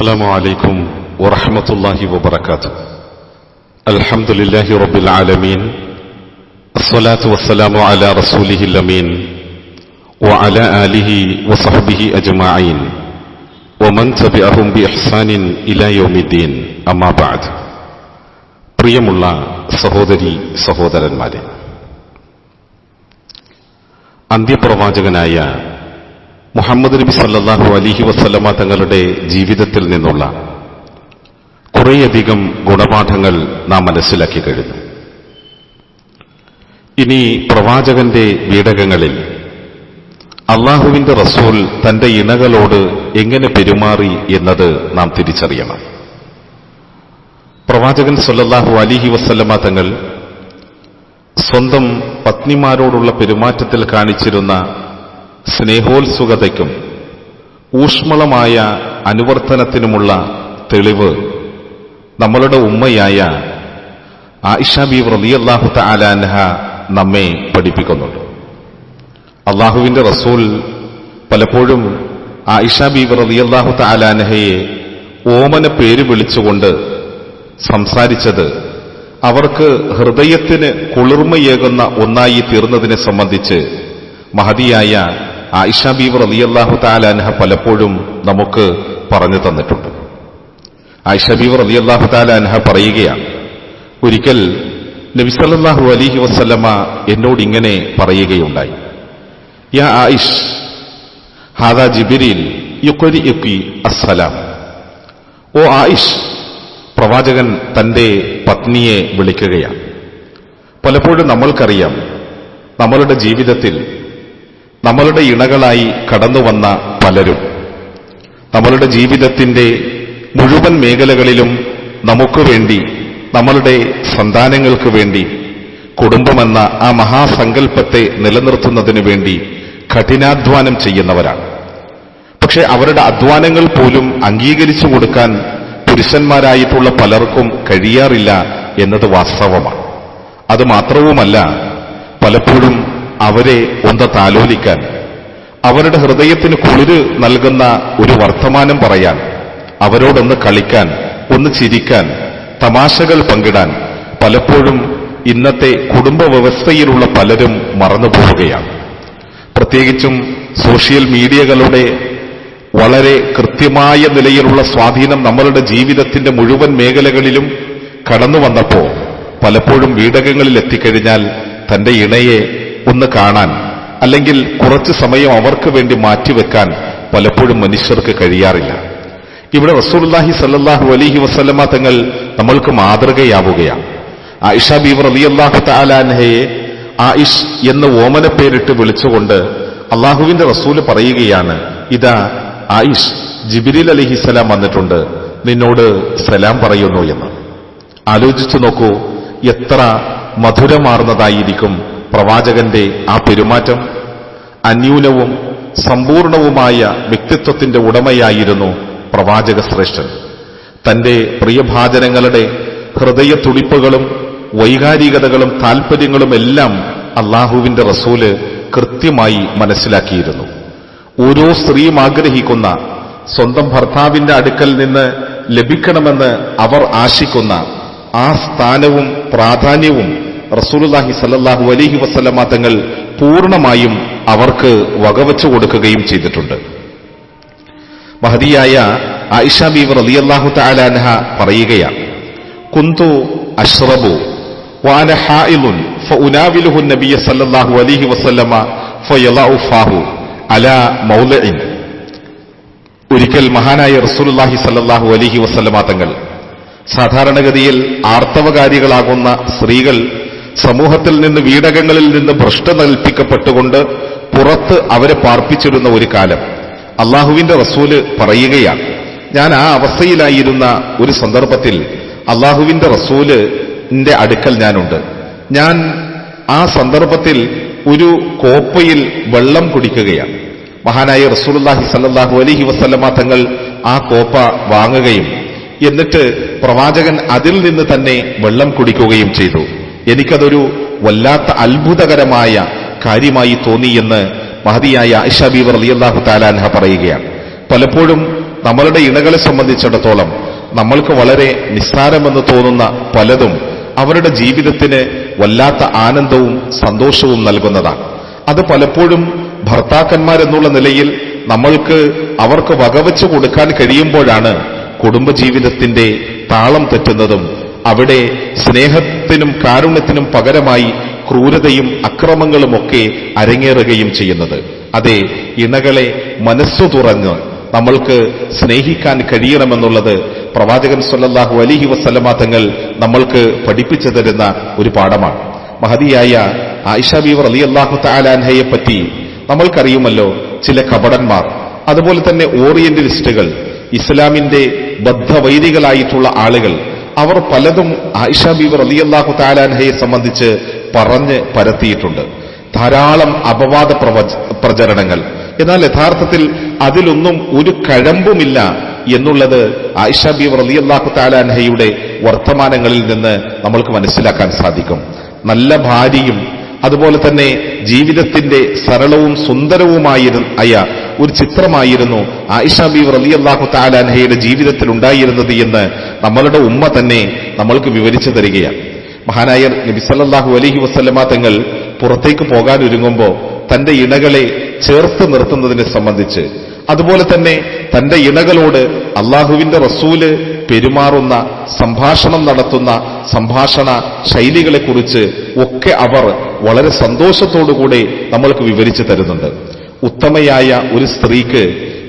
السلام عليكم ورحمة الله وبركاته الحمد لله رب العالمين الصلاة والسلام على رسوله الأمين وعلى آله وصحبه أجمعين ومن تبعهم بإحسان إلى يوم الدين أما بعد പ്രിയമുള്ള സഹോദരി സഹോദരന്മാരെ അന്ത്യപ്രവാചകനായ മുഹമ്മദ് നബി സല്ലാഹു അലിഹി വസ്ലമ തങ്ങളുടെ ജീവിതത്തിൽ നിന്നുള്ള കുറേയധികം ഗുണപാഠങ്ങൾ നാം മനസ്സിലാക്കി കഴിഞ്ഞു. ഇനി പ്രവാചകന്റെ വീടകങ്ങളിൽ അള്ളാഹുവിന്റെ റസൂൽ തന്റെ ഇണകളോട് എങ്ങനെ പെരുമാറി എന്നത് നാം തിരിച്ചറിയണം. പ്രവാചകൻ സല്ലല്ലാഹു അലിഹി വസ്ലമ തങ്ങൾ സ്വന്തം പത്നിമാരോടുള്ള പെരുമാറ്റത്തിൽ കാണിച്ചിരുന്ന സ്നേഹോത്സുകതയ്ക്കും ഊഷ്മളമായ അനുവർത്തനത്തിനുമുള്ള തെളിവ് നമ്മളുടെ ഉമ്മയായ ആയിഷ ബി റളിയല്ലാഹു താലാൻഹ നമ്മെ പഠിപ്പിക്കുന്നുണ്ട്. അള്ളാഹുവിന്റെ റസൂൽ പലപ്പോഴും ആയിഷ ബി റളിയല്ലാഹു താലാൻഹയെ ഓമന പേര് വിളിച്ചുകൊണ്ട് സംസാരിച്ചത് അവർക്ക് ഹൃദയത്തിന് കുളിർമയേകുന്ന ഒന്നായി തീർന്നതിനെ സംബന്ധിച്ച് മഹതിയായ ആയിഷ ബീവ് റലിയല്ലാഹു താലാൻഹ പലപ്പോഴും നമുക്ക് പറഞ്ഞു തന്നിട്ടുണ്ട്. ആയിഷ ബീവ് റലിയല്ലാഹു താലാൻഹ പറയുകയാണ് ഒരിക്കൽ നബിസല്ലാഹു അലിഹി വസ്ലമ എന്നോട് ഇങ്ങനെ പറയുകയുണ്ടായി. യാ ആയിഷ് ഹാദാ ജിബിരിൽ യുക്കൊരി യുക്കി അസ്സലാം. ഓ ആയിഷ് പ്രവാചകൻ തന്റെ പത്നിയെ വിളിക്കുകയാണ്. പലപ്പോഴും നമ്മൾക്കറിയാം നമ്മളുടെ ജീവിതത്തിൽ നമ്മളുടെ ഇണകളായി കടന്നുവന്ന പലരും. നമ്മളുടെ ജീവിതത്തിന്റെ മുഴുവൻ മേഖലകളിലും നമുക്ക് വേണ്ടി നമ്മളുടെ സന്താനങ്ങൾക്ക് വേണ്ടി കുടുംബമെന്ന ആ മഹാസങ്കല്പത്തെ നിലനിർത്തുന്നതിന് വേണ്ടി കഠിനാധ്വാനം ചെയ്യുന്നവരാണ്. പക്ഷെ അവരുടെ അധ്വാനങ്ങൾ പോലും അംഗീകരിച്ചു കൊടുക്കാൻ പുരുഷന്മാരായിട്ടുള്ള പലർക്കും കഴിയാറില്ല എന്നത് വാസ്തവമാണ്. അത് മാത്രവുമല്ല പലപ്പോഴും അവരെ ഒന്ന് താലോലിക്കാൻ അവരുടെ ഹൃദയത്തിന് കുളിര് നൽകുന്ന ഒരു വർത്തമാനം പറയാൻ അവരോടൊന്ന് കളിക്കാൻ ഒന്ന് ചിരിക്കാൻ തമാശകൾ പങ്കിടാൻ പലപ്പോഴും ഇന്നത്തെ കുടുംബ വ്യവസ്ഥയിലുള്ള പലരും മറന്നുപോവുകയാണ്. പ്രത്യേകിച്ചും സോഷ്യൽ മീഡിയകളുടെ വളരെ കൃത്യമായ നിലയിലുള്ള സ്വാധീനം നമ്മളുടെ ജീവിതത്തിന്റെ മുഴുവൻ മേഖലകളിലും കടന്നു വന്നപ്പോ പലപ്പോഴും വീടകങ്ങളിൽ എത്തിക്കഴിഞ്ഞാൽ തന്റെ ഇണയെ ഒന്ന് കാണാൻ അല്ലെങ്കിൽ കുറച്ച് സമയം അവർക്ക് വേണ്ടി മാറ്റിവെക്കാൻ പലപ്പോഴും മനുഷ്യർക്ക് കഴിയാറില്ല. ഇവിടെ റസൂൽല്ലാഹി സല്ലാഹു അലഹി വസ്ലമ തങ്ങൾ നമ്മൾക്ക് മാതൃകയാവുകയാണ്. ആയിഷ ബീവർ അള്ളാഹു താലാൻഹയെ ആയിഷ് എന്ന് ഓമന പേരിട്ട് വിളിച്ചുകൊണ്ട് അള്ളാഹുവിന്റെ റസൂൽ പറയുകയാണ് ഇതാ ആയിഷ് ജിബിരിൽ അലിഹിസലാം വന്നിട്ടുണ്ട് നിന്നോട് സലാം പറയുന്നു എന്ന്. ആലോചിച്ചു നോക്കൂ എത്ര മധുരമാർന്നതായിരിക്കും പ്രവാചകന്റെ ആ പെരുമാറ്റം അന്യൂനവും സമ്പൂർണവുമായ വ്യക്തിത്വത്തിന്റെ ഉടമയായിരുന്നു പ്രവാചക ശ്രേഷ്ഠൻ തന്റെ പ്രിയഭാചനങ്ങളുടെ ഹൃദയ തുടിപ്പുകളും വൈകാരികതകളും താൽപ്പര്യങ്ങളും എല്ലാം അള്ളാഹുവിന്റെ റസൂൽ കൃത്യമായി മനസ്സിലാക്കിയിരുന്നു. ഓരോ സ്ത്രീയും ആഗ്രഹിക്കുന്ന സ്വന്തം ഭർത്താവിന്റെ അടുക്കൽ നിന്ന് ലഭിക്കണമെന്ന് അവർ ആശിക്കുന്ന ആ സ്ഥാനവും പ്രാധാന്യവും റസൂലുല്ലാഹി സല്ലാഹു അലഹി വസ്ലമ തങ്ങൾ പൂർണമായും അവർക്ക് വകവച്ചു കൊടുക്കുകയും ചെയ്തിട്ടുണ്ട്. മഹതിയായ ആയിഷ ബീവർ തആല താലാൻഹ പറയുകയാണ് കുന്തു അഷ്റബു വാന ഹായിലുൻ ഫഉനാവിലുഹു നബിയ സല്ലല്ലാഹു അലൈഹി വസല്ലമ ഫയലഉ ഫാഹു അല മൗലഇൻ. ഒരിക്കൽ മഹാനായ റസൂലുള്ളാഹി സല്ലല്ലാഹു അലൈഹി വസല്ലമ തങ്ങൾ സാധാരണഗതിയിൽ ആർത്തവകാരികളാകുന്ന സ്ത്രീകൾ സമൂഹത്തിൽ നിന്ന് വീടകങ്ങളിൽ നിന്ന് ഭ്രഷ്ട നൽപ്പിക്കപ്പെട്ടുകൊണ്ട് പുറത്ത് അവരെ പാർപ്പിച്ചിരുന്ന ഒരു കാലം. അള്ളാഹുവിന്റെ റസൂൽ പറയുകയാണ്. ഞാൻ ആ അവസ്ഥയിലായിരുന്ന ഒരു സന്ദർഭത്തിൽ അള്ളാഹുവിന്റെ റസൂൽ അടുക്കൽ ഞാനുണ്ട്. ഞാൻ ആ സന്ദർഭത്തിൽ ഒരു കോപ്പയിൽ വെള്ളം കുടിക്കുകയാണ്. മഹാനായ റസൂലുല്ലാഹി സല്ലാഹു അലഹി വസ്ലമ തങ്ങൾ ആ കോപ്പ വാങ്ങുകയും എന്നിട്ട് പ്രവാചകൻ അതിൽ നിന്ന് തന്നെ വെള്ളം കുടിക്കുകയും ചെയ്തു. എനിക്കതൊരു വല്ലാത്ത അത്ഭുതകരമായ കാര്യമായി തോന്നി എന്ന് മഹതിയായ ഐഷ ബീവർ അലിയല്ലാഹു താലാൻഹ പറയുകയാണ്. പലപ്പോഴും നമ്മളുടെ ഇണകളെ സംബന്ധിച്ചിടത്തോളം നമ്മൾക്ക് വളരെ നിസ്സാരമെന്ന് തോന്നുന്ന പലതും അവരുടെ ജീവിതത്തിന് വല്ലാത്ത ആനന്ദവും സന്തോഷവും നൽകുന്നതാണ്. അത് പലപ്പോഴും ഭർത്താക്കന്മാരെന്നുള്ള നിലയിൽ നമ്മൾക്ക് അവർക്ക് വകവെച്ചു കൊടുക്കാൻ കഴിയുമ്പോഴാണ് കുടുംബജീവിതത്തിന്റെ താളം തെറ്റുന്നതും അവിടെ സ്നേഹത്തിനും കാരുണ്യത്തിനും പകരമായി ക്രൂരതയും അക്രമങ്ങളുമൊക്കെ അരങ്ങേറുകയും ചെയ്യുന്നത്. അതെ ഇണകളെ മനസ്സു തുറഞ്ഞ് നമ്മൾക്ക് സ്നേഹിക്കാൻ കഴിയണമെന്നുള്ളത് പ്രവാചകൻ സൊല്ലാഹു അലിഹി വസല്ലമ തങ്ങൾ നമ്മൾക്ക് പഠിപ്പിച്ചു തരുന്ന ഒരു പാഠമാണ്. മഹതിയായ ആയിഷ ബീവർ അലി അള്ളാഹു താലാൻഹയെ പറ്റി നമ്മൾക്കറിയുമല്ലോ ചില കപടന്മാർ. അതുപോലെ തന്നെ ഓറിയന്റലിസ്റ്റുകൾ ഇസ്ലാമിന്റെ ബദ്ധവൈദികളായിട്ടുള്ള ആളുകൾ അവർ പലതും ആയിഷ ബീവർ അള്ളാഹു താലാൻഹയെ സംബന്ധിച്ച് പറഞ്ഞ് പരത്തിയിട്ടുണ്ട്. ധാരാളം അപവാദ പ്രചരണങ്ങൾ. എന്നാൽ യഥാർത്ഥത്തിൽ അതിലൊന്നും ഒരു കഴമ്പുമില്ല എന്നുള്ളത് ആയിഷ ബീവർ അള്ളാഹു താലാൻഹയുടെ വർത്തമാനങ്ങളിൽ നിന്ന് നമ്മൾക്ക് മനസ്സിലാക്കാൻ സാധിക്കും. നല്ല ഭാര്യയും അതുപോലെ തന്നെ ജീവിതത്തിന്റെ സരളവും സുന്ദരവുമായിരുന്ന ആയ ഒരു ചിത്രമായിരുന്നു ആയിഷ ബീവർ അലി അള്ളാഹു താലാൻഹയുടെ ജീവിതത്തിൽ ഉണ്ടായിരുന്നത് എന്ന് നമ്മളുടെ ഉമ്മ തന്നെ നമ്മൾക്ക് വിവരിച്ചു തരികയാണ്. മഹാനായ നബിസല്ലാഹു അലഹി വസ്ലമ തങ്ങൾ പുറത്തേക്ക് പോകാൻ ഒരുങ്ങുമ്പോൾ തന്റെ ഇണകളെ ചേർത്ത് നിർത്തുന്നതിനെ സംബന്ധിച്ച് അതുപോലെ തന്നെ തന്റെ ഇണകളോട് അള്ളാഹുവിന്റെ റസൂൽ പെരുമാറുന്ന സംഭാഷണം നടത്തുന്ന സംഭാഷണ ശൈലികളെക്കുറിച്ച് ഒക്കെ അവർ വളരെ സന്തോഷത്തോടുകൂടെ നമ്മൾക്ക് വിവരിച്ചു തരുന്നുണ്ട്. ഉത്തമയായ ഒരു സ്ത്രീക്ക്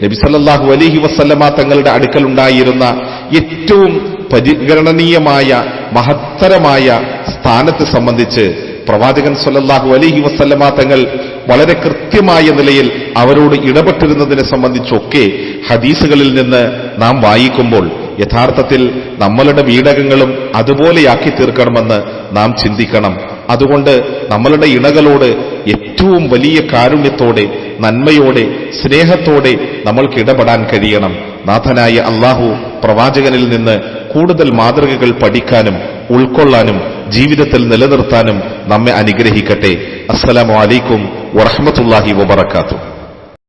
നബിസല്ലാഹു അലഹി വസ്ല്ലമ തങ്ങളുടെ അടുക്കൽ ഉണ്ടായിരുന്ന ഏറ്റവും പരിഗണനീയമായ മഹത്തരമായ സ്ഥാനത്തെ സംബന്ധിച്ച് പ്രവാചകൻ സല്ലല്ലാഹു അലഹി വസല്ലമ തങ്ങൾ വളരെ കൃത്യമായ നിലയിൽ അവരോട് ഇടപെട്ടിരുന്നതിനെ സംബന്ധിച്ചൊക്കെ ഹദീസുകളിൽ നിന്ന് നാം വായിക്കുമ്പോൾ യഥാർത്ഥത്തിൽ നമ്മളുടെ വീടകങ്ങളും അതുപോലെയാക്കി തീർക്കണമെന്ന് നാം ചിന്തിക്കണം. അതുകൊണ്ട് നമ്മളുടെ ഇണകളോട് ഏറ്റവും വലിയ കാരുണ്യത്തോടെ നന്മയോടെ സ്നേഹത്തോടെ നമ്മൾക്ക് ഇടപെടാൻ കഴിയണം. നാഥനായ അള്ളാഹു പ്രവാചകനിൽ നിന്ന് കൂടുതൽ മാതൃകകൾ പഠിക്കാനും ഉൾക്കൊള്ളാനും ജീവിതത്തിൽ നിലനിർത്താനും നമ്മെ അനുഗ്രഹിക്കട്ടെ. അസ്സലാമു അലൈക്കും വറഹമത്തല്ലാഹി വബർക്കാത്തു